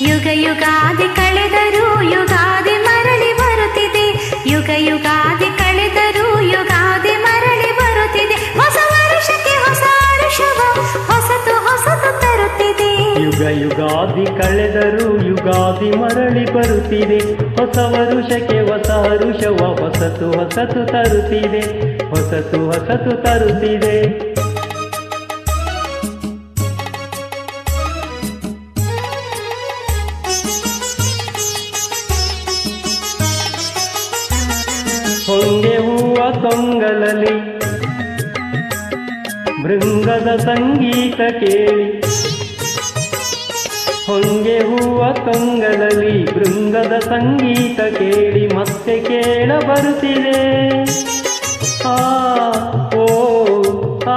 ಯುಗ ಯುಗಾದಿ ಕಳೆದರೂ ಯುಗಾದಿ ಮರಳಿ ಬರುತ್ತಿದೆ. ಯುಗ ಯುಗಾದಿ ಕಳೆದರೂ ಯುಗಾದಿ ಮರಳಿ ಬರುತ್ತಿದೆ. ಹೊಸ ವರ್ಷಕ್ಕೆ ಹೊಸ ಋಷಭ ಹೊಸತು ಹೊಸತು ತರುತ್ತಿದೆ. ಯುಗ ಯುಗಾದಿ ಕಳೆದರೂ ಯುಗಾದಿ ಮರಳಿ ಬರುತ್ತಿದೆ. ಹೊಸ ವರುಷಕ್ಕೆ ಹೊಸ ಋಷವ ಹೊಸತು ಹೊಸತು ತರುತ್ತಿದೆ. ಹೊಸತು ಹೊಸತು ತರುತ್ತಿದೆ. ಹೊಂಗೆ ಹೂವ ತೊಂಗಲಲಿ ಬೃಂಗದ ಸಂಗೀತ ಕೇಳಿ. ಹೊಂಗೆ ಹೂವ ತೊಂಗಲಲಿ ಭೃಂಗದ ಸಂಗೀತ ಕೇಳಿ. ಮತ್ತೆ ಕೇಳ ಬರುತ್ತಿದೆ ಆ, ಓ, ಆ,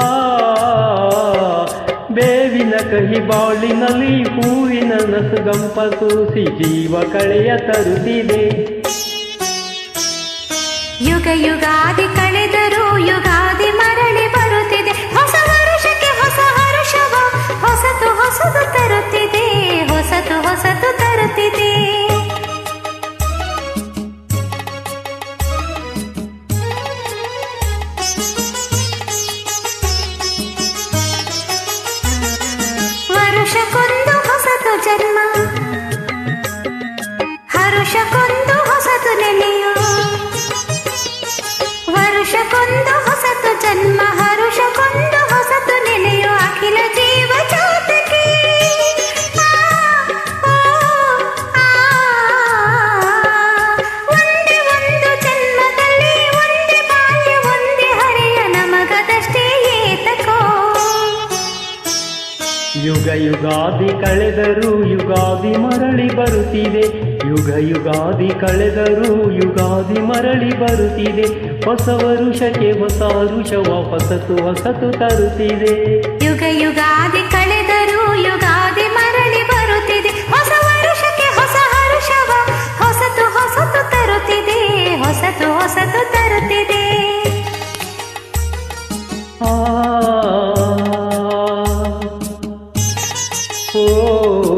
ಬೇವಿನ ಕಹಿ ಬಾಳಿನಲ್ಲಿ ಹೂವಿನ ನಸುಗಂಪ ಸೂಸಿ ಜೀವ ಕಳೆಯ ತರುತ್ತಿದೆ. ಯುಗ ಯುಗಾದಿ ಕಳೆದರೂ ಯುಗಾದಿ ಮರಳಿ ಬರುತ್ತಿದೆ. ಹೊಸ ವರುಷಕ್ಕೆ ಹೊಸ ಹರುಷವ, ಹೊಸತು ಹೊಸತು ತರುತ್ತಿದೆ, ಹೊಸತು ಹೊಸತು ತರುತ್ತಿದೆ. ವರುಷಕ್ಕೊಂದು ಹೊಸತು ಜನ್ಮ ವರುಷಕ್ಕೊಂದು ಹೊಸತು ಜನ್ಮ ಹರುಷಕ್ಕೊಂದು ಹೊಸತು ನೆಲೆಯು ಯುಗ ಯುಗಾದಿ ಕಳೆದರೂ ಯುಗಾದಿ ಮರಳಿ ಬರುತ್ತಿದೆ. ಯುಗ ಯುಗಾದಿ ಕಳೆದರೂ ಯುಗಾದಿ ಮರಳಿ ಬರುತ್ತಿದೆ. ಹೊಸ ವರುಷಕ್ಕೆ ಹೊಸ ವರುಷ ಹೊಸತು ಹೊಸತು ತರುತ್ತಿದೆ. ಯುಗ ಯುಗಾದಿ ಕಳೆದರೂ for